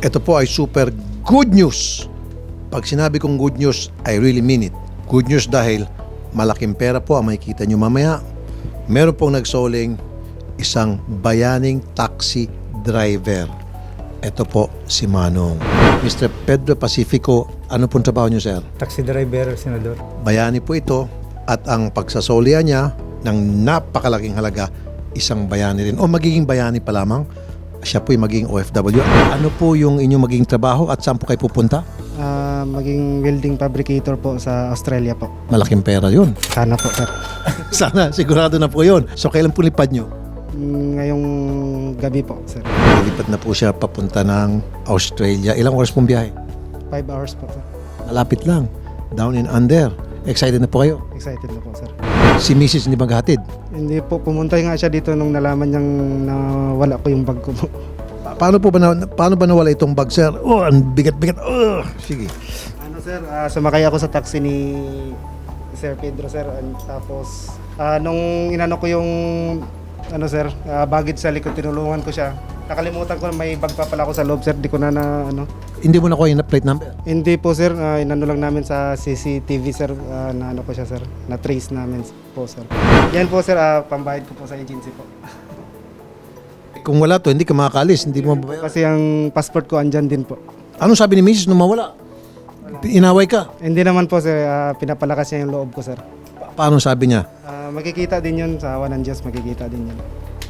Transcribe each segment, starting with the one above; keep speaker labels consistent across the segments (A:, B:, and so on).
A: Ito po ay super good news. Pag sinabi kong good news, I really mean it. Good news dahil malaking pera po ang makikita nyo mamaya. Meron pong nagsoling isang bayaning taxi driver. Ito po si Manong. Mr. Pedro Pacifico, ano pong trabaho nyo, sir?
B: Taxi driver, Senador.
A: Bayani po ito at ang pagsasoliya niya ng napakalaking halaga, isang bayani rin. O magiging bayani pa lamang, siya po'y magiging OFW. Ano po yung inyong magiging trabaho at saan po kayo pupunta?
C: Ah, maging welding fabricator po sa Australia po.
A: Malaking pera yun.
C: Sana po, sir.
A: Sana, sigurado na po yun. So, kailan po lipad nyo?
C: Mm, Ngayong gabi po, sir.
A: Lipad na po siya papunta ng Australia. Ilang oras pong biyahe?
C: Five hours po, sir.
A: Malapit lang. Down and under. Excited na po kayo.
C: Excited na po, sir.
A: Si Mrs. hindi maghatid.
C: Hindi po, pumunta nga siya dito nung nalaman niyang nawala ko yung bag ko po.
A: Pa- Paano po ba, na, paano ba nawala itong bag, sir? Oh, ang bigat-bigat. Oh, sige.
C: Ano, sir, ah, sumakay ako sa taxi ni Sir Pedro, sir. And tapos, ah, nung inano ko yung, ano, sir, ah, baggage sa likod, tinulungan ko siya. Nakalimutan ko na may bag pa pala ako sa loob, sir. Di ko na na, ano.
A: Hindi mo nakuha yung plate number.
C: Hindi po, sir. Ah, inano lang namin sa CCTV, sir. Ah, na ano ko siya, sir. Na-trace namin po, sir. Yan po, sir. ah, pambayad ko po sa agency po.
A: Kung wala to, hindi ka makakalis, hindi mo mababayaran.
C: Kasi ang passport ko andyan din po.
A: Anong sabi ni Mrs. nung mawala? Inaway ka.
C: Hindi naman po, sir. ah, pinapalakas niya yung loob ko, sir.
A: Pa- Paano sabi niya?
C: Ah, makikita din yun sa awa ng Diyos. Makikita din yun.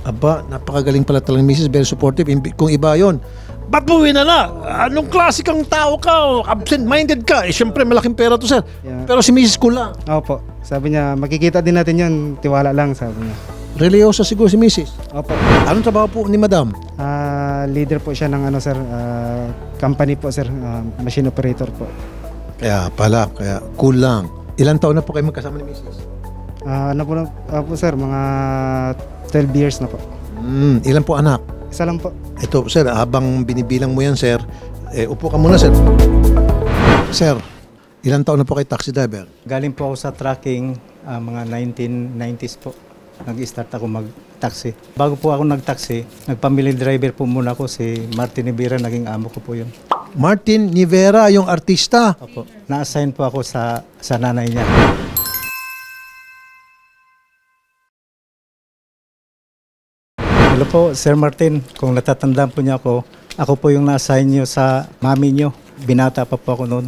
A: Aba, napakagaling pala talaga Mrs. Very supportive. Kung iba yon, ba't mo na na? Anong klase kang tao ka? Absent-minded ka. Eh, syempre, malaking pera to, sir.
C: Yeah.
A: Pero si Mrs. Kula,
C: Opo. Sabi niya, makikita din natin yun. Tiwala lang, sabi niya.
A: religyosa siguro si Mrs.
C: Opo.
A: Anong trabaho po ni Madam?
C: Ah, leader po siya ng ano, sir. ah, company po, sir. Ah, machine operator po.
A: Kaya pala, kaya cool lang. Ilan taon na po kayo magkasama ni Mrs.?
C: Ah, ano po, na- ah, po, sir? Mga 12 years na po.
A: Hmm, ilan po anak?
C: Isa lang po.
A: Ito, sir, habang binibilang mo yan, sir, eh, upo ka muna, sir. Sir, ilan taon na po kay taxi driver?
B: Galing po ako sa trucking, ah, mga 1990s po. Nag-start ako mag-taxi. Bago po ako nag-taxi, nagpamily driver po muna ako si Martin Ibira, naging amo ko po yun.
A: Martin Nivera, yung artista.
B: Opo. Na-assign po ako sa, sa nanay niya. Hello po, Sir Martin. Kung natatandaan po niya ako, ako po yung na-assign niyo sa mami niyo. Binata pa po ako noon.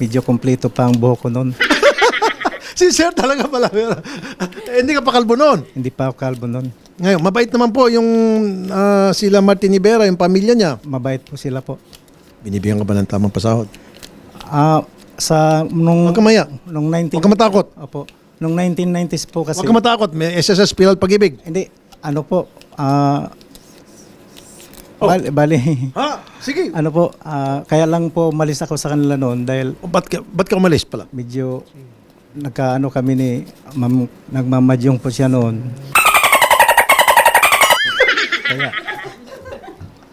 B: Medyo kompleto pa ang buhok ko noon.
A: Si sir talaga pala. Eh, hindi ka pa kalbo noon.
B: Hindi pa ako kalbo noon.
A: Ngayon, mabait naman po yung ah, sila Martin Nivera, yung pamilya niya.
B: Mabait po sila po.
A: Binibigyan ka ba ng tamang pasahod?
B: Ah, sa nung
A: Huwag ka maya.
B: nung 19
A: Huwag ka matakot.
B: Opo. Nung 1990s po kasi
A: Huwag ka matakot. May SSS Pilar Pag-ibig.
B: hindi ano po ah
A: Oh.
B: bali, bali
A: Ha? Sige.
B: ano po ah, kaya lang po malis ako sa kanila noon dahil
A: O, ba't, ka, ba't ka umalis pala?
B: medyo nagkaano kami ni mam, nagmamadyong po siya noon. kaya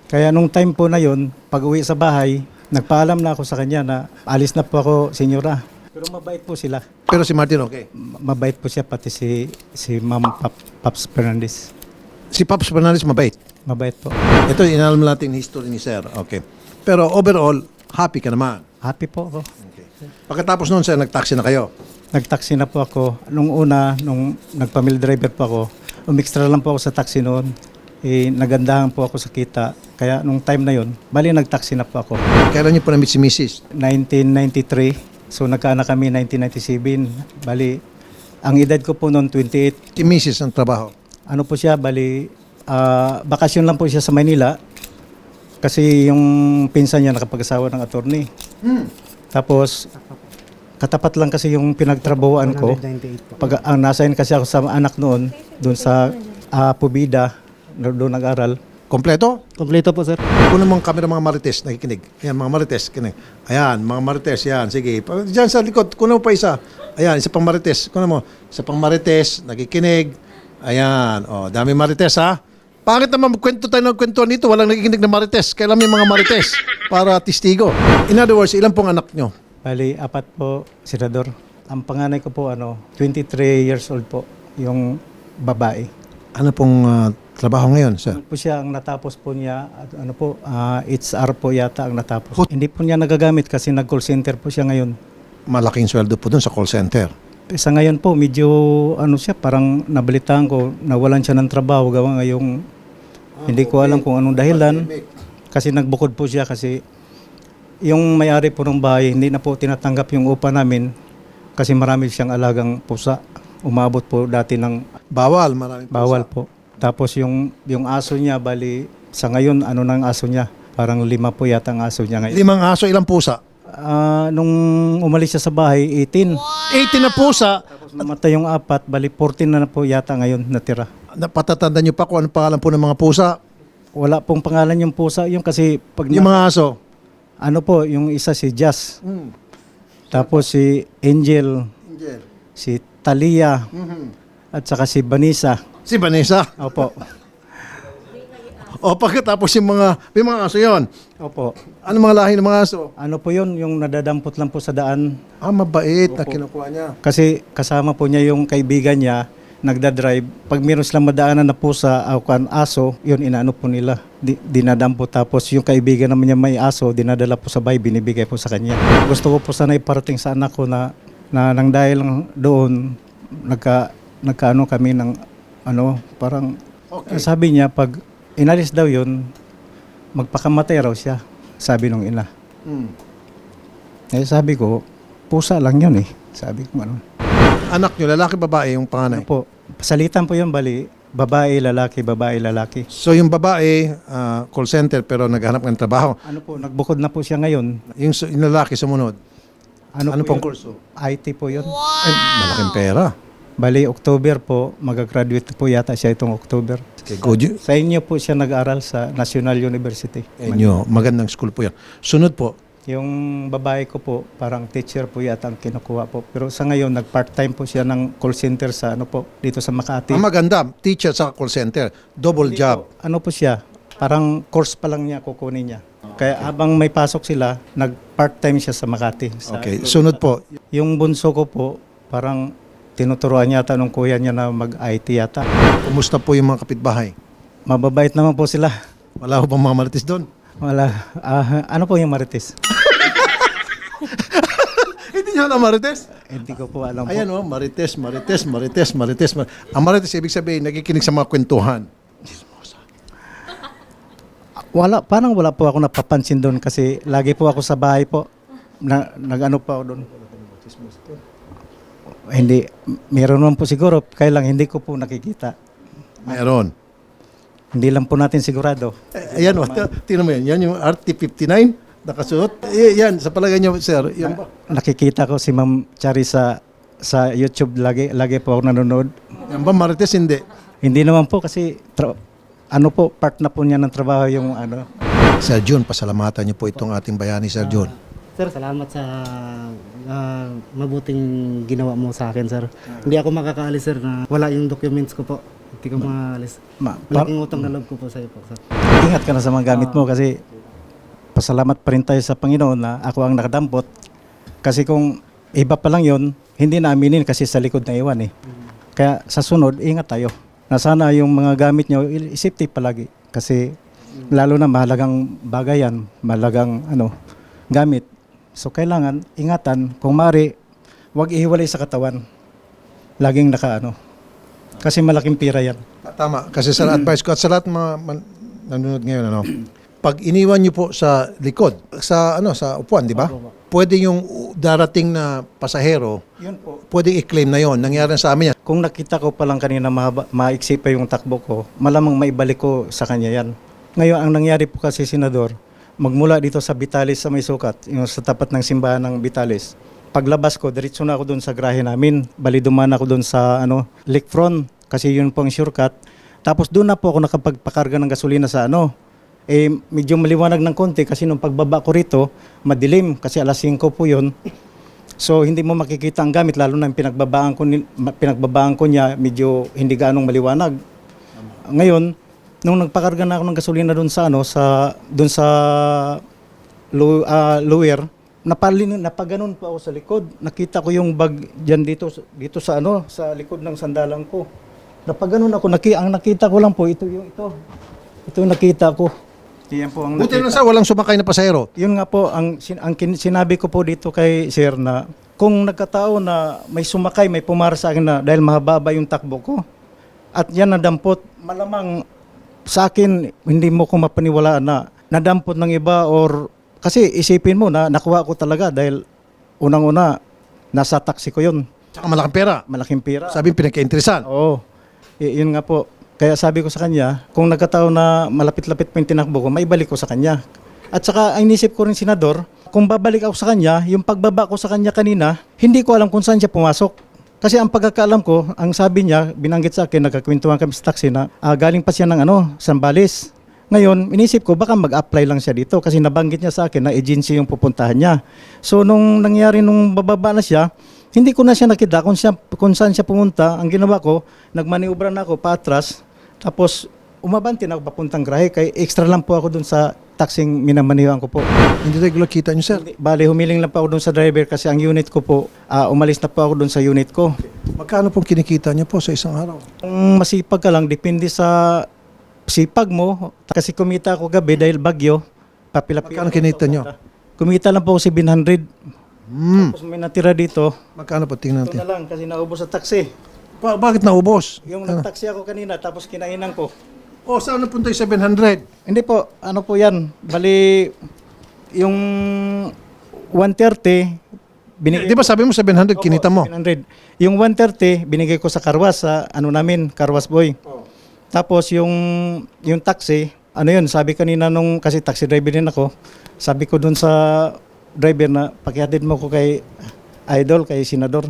B: kaya nung time po na yon, pag uwi sa bahay, nagpaalam na ako sa kanya na alis na po ako, senyora. Pero mabait po sila.
A: Pero si Martin, okay.
B: Ma- Mabait po siya pati si si Ma'am Pap, Paps Fernandez.
A: Si Pops Fernandez, mabait.
B: Mabait po.
A: Ito, inalam natin history ni Sir. Okay. Pero overall, happy ka naman.
B: Happy po ako.
A: Okay. Pagkatapos noon, Sir, nag-taxi na kayo.
B: Nagtaxi na po ako. Nung una, nung nagpamil driver po ako, umixtra lang po ako sa taxi noon. Eh, nagandahan po ako sa kita. Kaya nung time na yon, bali nagtaxi na po ako.
A: Kailan niyo po na-meet si Mrs.?
B: 1993. So nagkaanak kami 1997. Bali, ang edad ko po noon 28.
A: Si Mrs. ang trabaho.
B: Ano po siya, bali, ah, bakasyon lang po siya sa Manila. Kasi yung pinsan niya nakapag-asawa ng attorney. Tapos, katapat lang kasi yung pinagtrabahoan ko.
C: 198 po.
B: Pag ang nasain kasi ako sa anak noon, doon sa uh, Pubida, doon nag-aral.
A: Kompleto?
C: Kompleto po, sir.
A: Kuno mga kamera mga marites, nakikinig. Ayan, mga marites, kinig. Ayan, mga marites, yan, sige. Diyan sa likod, kuno mo pa isa. Ayan, isa pang marites. Kuno mo, isa pang marites, nakikinig. Ayan, oh, dami marites ha. Pangit naman magkwento tayo ng kwento nito, walang nakikinig na marites. Kailan may mga marites para testigo. In other words, ilan pong anak nyo?
B: Bali, apat po, senador. Ang panganay ko po, ano, 23 years old po, yung babae.
A: Ano pong ah, trabaho ngayon, sir?
B: Ano po siya ang natapos po niya, at ano po, ah, HR po yata ang natapos. Hindi po niya nagagamit kasi nag-call center po siya ngayon.
A: Malaking sweldo po dun sa call center.
B: Sa ngayon po, medyo ano siya, parang nabalitaan ko, nawalan siya ng trabaho gawa ngayong hindi ko alam kung anong dahilan. Kasi nagbukod po siya kasi yung may-ari po ng bahay, hindi na po tinatanggap yung upa namin kasi marami siyang alagang pusa. Umabot po dati ng
A: Bawal, maraming pusa.
B: bawal po. Tapos yung, yung aso niya, bali, sa ngayon, ano nang aso niya? Parang lima po yata ang aso niya ngayon.
A: Limang aso, ilang pusa?
B: Ah, nung umalis siya sa bahay, 18.
A: 18 na pusa.
B: Tapos namatay yung apat, bali 14 na, na po yata ngayon natira.
A: Napatatanda niyo pa kung ano pangalan po ng mga pusa?
B: Wala pong pangalan yung pusa, yung kasi pag
A: Yung
B: na-
A: mga aso?
B: ano po, yung isa si Jazz, tapos si Angel, si Talia, at saka si Vanessa.
A: Si Vanessa.
B: Opo.
A: O pagkatapos yung mga, yung mga aso yon.
B: Opo.
A: Ano mga lahi ng mga aso?
B: Ano po yun, yung nadadampot lang po sa daan.
A: Ah, mabait na kinukuha niya.
B: Kasi kasama po niya yung kaibigan niya, nagdadrive. Pag meron silang madaanan na pusa o kan aso, yun inaano po nila. Di, dinadampo tapos yung kaibigan naman niya may aso, dinadala po sa bahay, binibigay po sa kanya. Gusto ko po sana iparating sa anak ko na, na nang dahil lang doon, nagka, nagkaano kami ng ano, parang
A: Okay.
B: sabi niya pag inalis daw yun, magpakamatay raw siya, sabi nung ina.
A: Hmm.
B: Eh sabi ko, pusa lang yun eh. Sabi ko ano.
A: Anak niyo, lalaki, babae, yung
B: Ano
A: panganay.
B: po, pasalitan po yung bali, babae, lalaki, babae, lalaki.
A: So yung babae, ah, call center pero naghanap ng trabaho.
B: Ano po, nagbukod na po siya ngayon.
A: Yung, su- yung lalaki sumunod.
B: Ano,
A: Ano,
B: po
A: pong
B: yun?
A: kurso?
B: IT po yun.
A: Ay, malaking pera.
B: Bali, October po, mag-graduate po yata siya itong October.
A: Okay, good. You-
B: Sa inyo po siya nag-aral sa National University.
A: Inyo, magandang school po yan. Sunod po,
B: Yung babae ko po, parang teacher po yata ang kinukuha po. Pero sa ngayon, nag-part-time po siya ng call center sa ano po, dito sa Makati.
A: ang maganda, teacher sa call center, double
B: Hindi
A: job.
B: po, ano po siya, parang course pa lang niya kukunin niya. Kaya habang may pasok sila, nag-part-time siya sa Makati. Sa-
A: Okay, sunod po,
B: Yung bunso ko po, parang tinuturuan yata nung kuya niya na mag-IT yata.
A: kumusta po yung mga kapitbahay?
B: Mababait naman po sila.
A: Wala ho bang mga marites doon?
B: Wala. Ah, ano po yung marites?
A: Hindi niyo alam marites?
B: Hindi ko po alam po.
A: Ayan o, marites, marites, marites, marites. mar- Ang marites, ibig sabihin, nakikinig sa mga kwentuhan.
B: Wala, parang wala po ako napapansin doon kasi lagi po ako sa bahay po. Na, nag-ano pa ako doon. Hindi, meron naman po siguro, kaya lang hindi ko po nakikita.
A: Meron.
B: Hindi lang po natin sigurado.
A: Eh, ayan o, tingnan mo yan. Yan yung RT-59, nakasuot. Eh, yan, sa palagay niyo, sir, yan ba?
B: Nakikita ko si Ma'am Chari sa sa YouTube lagi lagi po ako nanonood.
A: Yan ba marites? Hindi.
B: Hindi naman po kasi tra- ano po part na po niya ng trabaho yung ano.
A: Sir John, pasalamatan niyo po itong ating bayani, Sir John.
C: Sir, salamat sa ah, mabuting ginawa mo sa akin, sir. Hindi ako makakaalis, sir, na wala yung documents ko po. Hindi ko makaalis.
B: Ma-
C: Malaking utang na loob ko po sa iyo po, sir.
B: ingat ka na sa mga gamit mo kasi pasalamat pa rin tayo sa Panginoon na ako ang nakadampot. Kasi kung iba pa lang yon hindi na aminin kasi sa likod na iwan eh. Kaya sa sunod, ingat tayo. Na sana yung mga gamit nyo, i- safety palagi. Kasi lalo na mahalagang bagay yan, mahalagang ano, gamit. So kailangan ingatan, kung mari, huwag ihiwalay sa katawan. Laging naka ano. Kasi malaking pira yan.
A: Tama. Kasi sa advice ko at sa lahat mga man- nanonood ngayon, ano, pag iniwan niyo po sa likod, sa ano sa upuan, di ba? Pwede yung darating na pasahero,
B: Yun po.
A: pwede i-claim na yon. Nangyari na sa amin yan.
B: Kung nakita ko pa lang kanina mahaba, maiksi pa yung takbo ko, malamang maibalik ko sa kanya yan. Ngayon, ang nangyari po kasi, Senador, magmula dito sa Bitalis sa may sukat, yung sa tapat ng simbahan ng Bitalis, paglabas ko, diretso na ako doon sa grahe namin. Bali dumaan ako doon sa ano, Lakefront, kasi yun po ang shortcut. Tapos doon na po ako nakapagpakarga ng gasolina sa ano, eh medyo maliwanag ng konti kasi nung pagbaba ko rito, madilim kasi alas 5 po yun. So hindi mo makikita ang gamit lalo na yung pinagbabaan ko pinagbabaan ko niya medyo hindi gaanong maliwanag. Ngayon, nung nagpakarga na ako ng gasolina doon sa ano sa doon sa lu, ah, lower, napalin napaganon pa ako sa likod. Nakita ko yung bag diyan dito dito sa ano sa likod ng sandalan ko. napag ganun ako, naki, ang nakita ko lang po, ito yung ito. Ito yung nakita ko. Yan po ang
A: Buti
B: nakita.
A: sa walang sumakay na pasahero.
B: Yun nga po, ang, sin- ang kin- sinabi ko po dito kay Sir na kung nagkataon na may sumakay, may pumara sa akin na dahil mahababa yung takbo ko, at yan nadampot, malamang sa akin, hindi mo ko mapaniwalaan na nadampot ng iba or kasi isipin mo na nakuha ko talaga dahil unang-una, nasa taxi ko yun.
A: Tsaka malaking pera.
B: Malaking pera.
A: Sabi pinagkainteresan.
B: Oo. Y- yun nga po. Kaya sabi ko sa kanya, kung nagkataon na malapit-lapit pa yung tinakbo ko, maibalik ko sa kanya. At saka ang inisip ko rin senador, kung babalik ako sa kanya, yung pagbaba ko sa kanya kanina, hindi ko alam kung saan siya pumasok. Kasi ang pagkakaalam ko, ang sabi niya, binanggit sa akin, nagkakwentuhan kami sa taxi na ah, galing pa siya ng ano, Sambales. Ngayon, inisip ko baka mag-apply lang siya dito kasi nabanggit niya sa akin na agency yung pupuntahan niya. So nung nangyari nung bababa na siya, hindi ko na siya nakita kung, siya, kung saan siya pumunta. Ang ginawa ko, nagmaniobra na ako paatras, tapos umabante na ako papuntang grahe. Kaya extra lang po ako dun sa taxing minamaniwan ko po.
A: Hindi regular kita nyo, sir.
B: Bali, humiling lang po ako dun sa driver kasi ang unit ko po, ah, umalis na po ako dun sa unit ko.
A: Magkano pong kinikita nyo po sa isang araw?
B: Kung masipag ka lang, depende sa sipag mo. Kasi kumita ako gabi dahil bagyo. Papila
A: Magkano kinita nyo?
B: Kumita lang po ako 700.
A: Hmm.
B: Tapos may natira dito.
A: Magkano po? Tingnan
B: Ito
A: natin.
B: na lang kasi naubos sa taxi.
A: Ba- bakit naubos?
B: Yung nag-taxi ako kanina tapos kinainan ko.
A: Oh, saan napunta yung 700?
B: Hindi po, ano po yan. Bali, yung 130, binigay
A: Di ba sabi mo 700
B: Opo,
A: kinita mo?
B: 700. Yung 130, binigay ko sa karwas, sa ano namin, karwas boy. Tapos yung, yung taxi, ano yun, sabi kanina nung, kasi taxi driver din ako, sabi ko dun sa driver na, pakihatid mo ko kay idol, kay senador.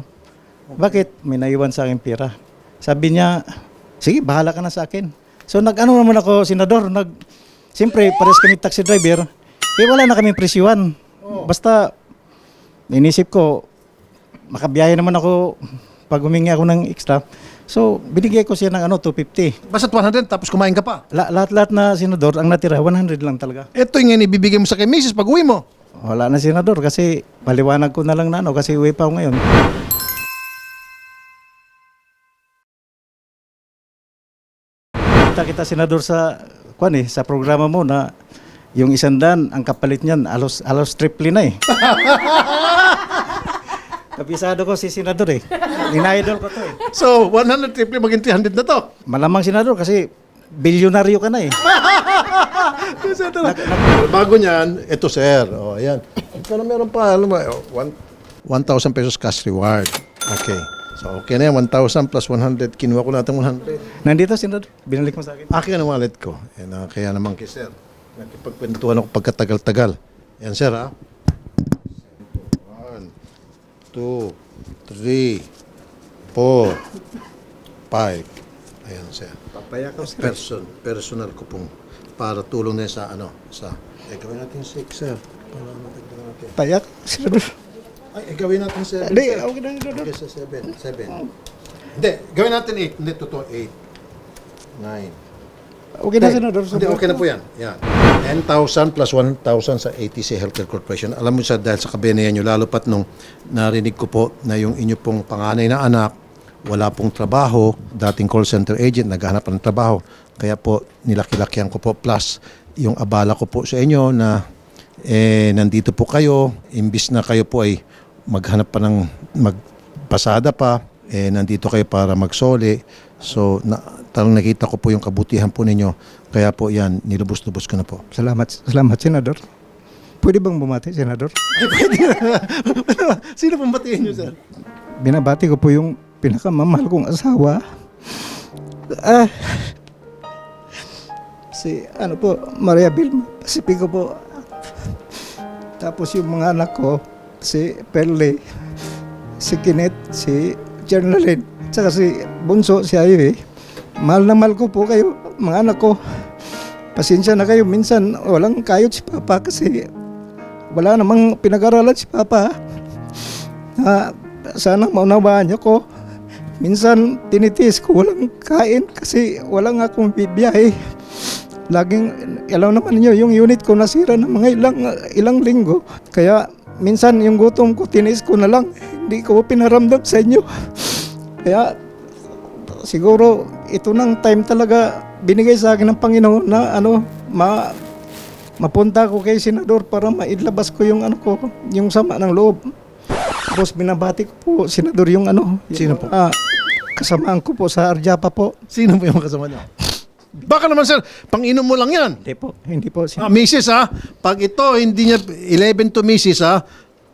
B: Bakit? May naiwan sa akin pera. Sabi niya, sige, bahala ka na sa akin. So nag-ano naman ako, senador, nag, siyempre, pares kami taxi driver, eh wala na kaming presyuan. Basta, inisip ko, makabiyahe naman ako pag humingi ako ng extra. So, binigay ko siya ng ano, 250.
A: Basta 100 tapos kumain ka pa.
B: La- lahat-lahat na senador, ang natira, 100 lang talaga.
A: Ito yung ibibigay mo sa kay Mrs. pag uwi mo.
B: Wala na senador kasi paliwanag ko na lang na ano, kasi uwi pa ako ngayon. Kita kita senador sa kwan eh, sa programa mo na yung isang daan, ang kapalit niyan, alos, alos triple na eh. Kapisado ko si senador eh. Ina-idol ko to eh.
A: So, 100 triple maging 300 na to.
B: Malamang senador kasi bilyonaryo ka na eh.
A: Bago niyan, ito sir. Oh, ayan. Pero meron pa, alam mo, oh, one- 1,000 pesos cash reward. Okay. So, okay na yan. 1,000 plus 100. Kinuha ko natin 100.
B: Nandito senador, binalik mo sa akin.
A: Akin ang wallet ko. Yan, ah, kaya naman kay sir. Nakipagkwentuhan ako pagkatagal-tagal. Yan sir ha. One, two, three, four, five. Ayan sir.
B: Papaya ko
A: Person, personal ko pong para tulong na sa ano, sa eh, gawin natin six sir. Para natin.
B: Payak, senador.
A: Ay, eh, gawin natin seven.
B: Hindi,
A: sir.
B: okay na.
A: Okay, sa seven. Seven. Hindi, gawin natin eight. Hindi, totoo eight. Nine.
B: Okay na senador.
A: Hindi, okay na po yan. Yan. 10,000 plus 1,000 sa ATC Healthcare Corporation. Alam mo siya dahil sa kabeneyan nyo, lalo pat nung narinig ko po na yung inyo pong panganay na anak, wala pong trabaho, dating call center agent, naghahanap ng trabaho. Kaya po, nilaki-lakihan ko po. Plus, yung abala ko po sa inyo na eh, nandito po kayo, imbis na kayo po ay maghanap pa ng magpasada pa, eh, nandito kayo para magsoli. So, na, talagang nakita ko po yung kabutihan po ninyo. Kaya po yan, nilubos-lubos ko na po.
B: Salamat, salamat senador. Pwede bang bumati, senador?
A: Sino pong batiin nyo, sir?
B: Binabati ko po yung pinakamamahal kong asawa. Ah, si ano po, Maria Vilma Pacifico po. Tapos yung mga anak ko, si Perle, si Kenneth, si Jernalyn, tsaka si Bunso, si Ivy. Mahal na mahal ko po kayo, mga anak ko. Pasensya na kayo, minsan walang kayot si Papa kasi wala namang pinag-aralan si Papa. Ah, sana maunawaan niyo ko. Minsan tinitiis ko walang kain kasi walang akong bibiyahe. Laging, alam naman niyo yung unit ko nasira ng mga ilang, ilang linggo. Kaya minsan yung gutom ko, tiniis ko na lang. Hindi ko pinaramdam sa inyo. Kaya siguro ito nang time talaga binigay sa akin ng Panginoon na ano, ma mapunta ko kay senador para mailabas ko yung ano ko, yung sama ng loob. Boss, binabati ko po, senador, yung ano.
A: Sino
B: yung, Ah, kasamaan ko po sa Arjapa po.
A: Sino po yung kasama niyo? Baka naman sir, panginom mo lang yan.
B: Hindi po, hindi po.
A: Ah, misis ha, pag ito hindi niya 11 to misis ha,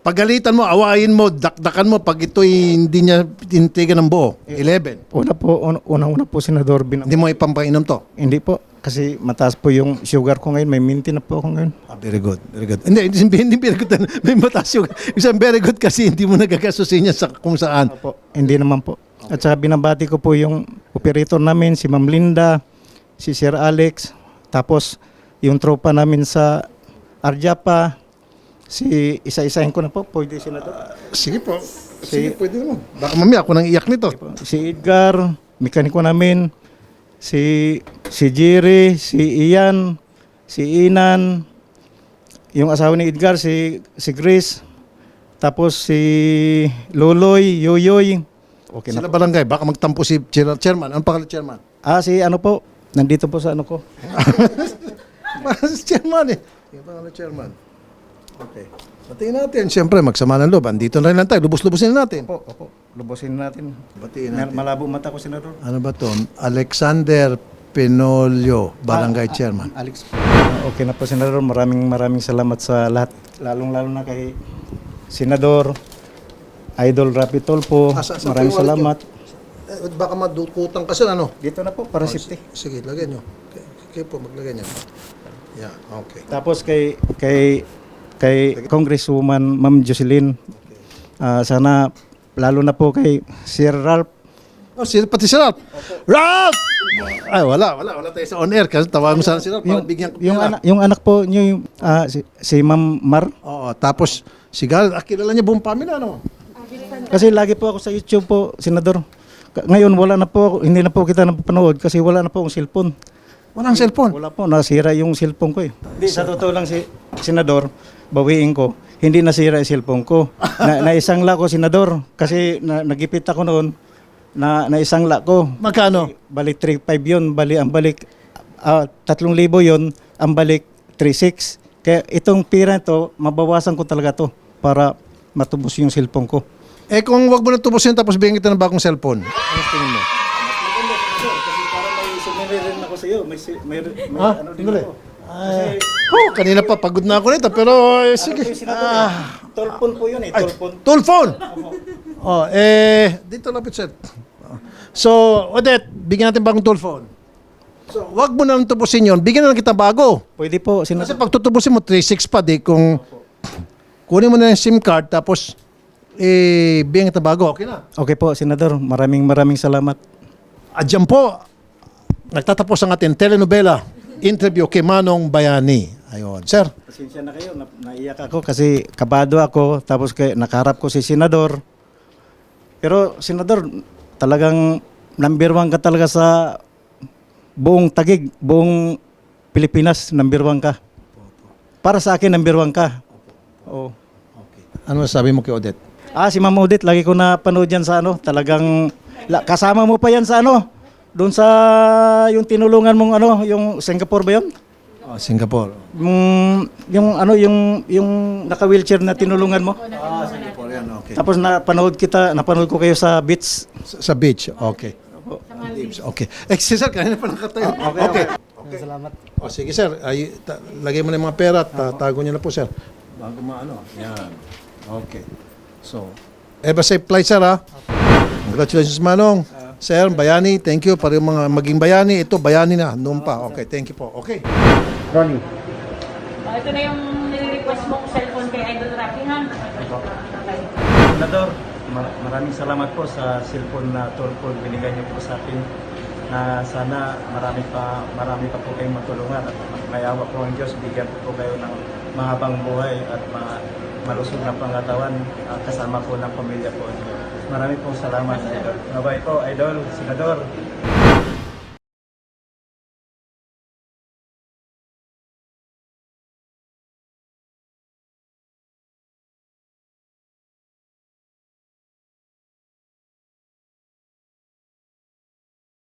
A: pagalitan mo, awayin mo, dakdakan mo pag ito hindi niya tinitigan ng buo. 11.
B: Una po, una- unang-una po, senador, binab-
A: Hindi mo ipampainom to.
B: hindi po. Kasi mataas po yung sugar ko ngayon, may minty na po ako ngayon.
A: Ah, very good, very good. Hindi, hindi, hindi very good. May mataas yung, isang very good kasi hindi mo nagkakasusin niya sa kung saan.
B: Po, hindi naman po. At saka binabati ko po yung operator namin, si Ma'am Linda, si Sir Alex, tapos yung tropa namin sa Arjapa, si isa-isahin ko na po, pwede senador.
A: Sige po.
B: Sige,
A: pwede mo. Baka mamaya ako nang iyak nito.
B: Si Edgar, mekaniko namin, si si Jerry, si Ian, si Inan, yung asawa ni Edgar, si si Grace, tapos si Loloy, Yoyoy. Okay na
A: Sila barangay, baka magtampo si chair- chairman. Anong pangalan chairman?
B: Ah, si ano po, nandito po sa ano ko.
A: si chairman eh. Pangalan chairman. Okay. Batiin natin. Siyempre, magsama ng loob. Andito na rin lang tayo. Lubos-lubosin na natin.
B: Opo, opo. Lubusin natin.
A: Batiin
B: Mal-
A: natin.
B: Malabo mata ko, Senador.
A: Ano ba to? Alexander Penolio, barangay chairman.
B: Alex. Okay na po, Senador. Maraming maraming salamat sa lahat. Lalong-lalo na kay Senador, Idol Rapi Tolpo.
A: Ah, sa- sa
B: Maraming salamat.
A: Eh, baka madukutan kasi ano.
B: Dito na po, para safety.
A: Sige, lagyan nyo. Okay, kayo po, maglagay nyo. Yeah, okay.
B: Tapos kay kay kay Congresswoman Ma'am Jocelyn. ah, sana lalo na po kay Sir Ralph.
A: Oh, si, pati si Ralph. Ralph! Ay, wala, wala. Wala tayo sa on-air kasi tawagan mo sana si Ralph.
B: Yung,
A: bigyan ko
B: yung, anak, yung anak po niyo yung, ah, si, si Ma'am Mar.
A: Oo, tapos si Gal, ah, kilala niya buong pamilya, ano?
B: Kasi lagi po ako sa YouTube po, Senador. Ngayon wala na po, hindi na po kita napapanood kasi wala na po akong cellphone.
A: Walang cellphone.
B: Wala po, nasira yung cellphone ko eh. Hindi, sa totoo lang si Senador, bawiin ko, hindi nasira yung cellphone ko. Na, naisangla ko, Senador, kasi na, nagipit ako noon, na naisangla ko.
A: Magkano?
B: Balik 3.5 yun, bali, ang balik ah, 3,000 yun, ang balik 3.6. Kaya itong pira ito, mabawasan ko talaga to para matubos yung cellphone ko.
A: Eh kung wag mo na tubusin tapos bigyan kita ng bagong cellphone. Ano tingin mo?
B: Kasi para may ako may, may, may
A: Ha? Sandali. Ay, oh, kanina pa pagod na ako nito pero eh, sige. Ah,
B: Tolpon po yun eh,
A: ay,
B: tolpon.
A: tool phone. Oh, eh dito lapit sir. So, Odette, bigyan natin bagong tool phone. So, wag mo na lang tubusin yon. Bigyan na lang kita bago.
B: Pwede po,
A: Kasi
B: Senador.
A: pag tutubusin mo 36 pa di kung kunin mo na yung SIM card tapos eh bigyan kita bago. Okay na.
B: Okay po, Senador. Maraming maraming salamat.
A: At dyan po, nagtatapos ang ating telenovela interview kay Manong Bayani. Ayun. Sir,
B: Pasensya na kayo, na, naiyak ako kasi kabado ako tapos kay, nakaharap ko si Senador. Pero Senador, talagang number one ka talaga sa buong tagig, buong Pilipinas, number one ka. Para sa akin, number one ka. Oh.
A: ano sabi mo kay Odette?
B: Ah, si Ma'am Odette, lagi ko na panood yan sa ano, talagang la, kasama mo pa yan sa ano, doon sa yung tinulungan mong ano, yung Singapore ba yun?
A: Oh, Singapore.
B: Yung, yung ano, yung, yung naka-wheelchair na tinulungan mo.
A: Ah, Singapore yan. Okay.
B: Tapos napanood kita, napanood ko kayo sa beach.
A: Sa, sa beach. Okay. Okay. Eh, si sir, kanina pa nakatayo. Okay. okay.
C: Salamat.
A: O, sige sir, ay, ta- lagay mo na yung mga pera at ta- tago niyo na po sir. Bago maano. Yan. Okay. So, Eva safe flight sir ha. Congratulations Manong. Sir, bayani, thank you. Para yung mga maging bayani, ito bayani na. Noon pa. Okay, thank you po. Okay.
C: Ronnie.
D: Oh, ito na yung nire-request mo cellphone kay Idol ha? Okay.
B: Senador, mar- maraming salamat po sa cellphone na tollphone binigay niyo po sa akin na sana marami pa marami pa po kayong matulungan at mayawa po ang Diyos bigyan po, po kayo ng mahabang buhay at ma malusog na pangatawan ah, kasama po ng pamilya po. Marami pong salamat, Idol. Mabay po, Idol, Senador.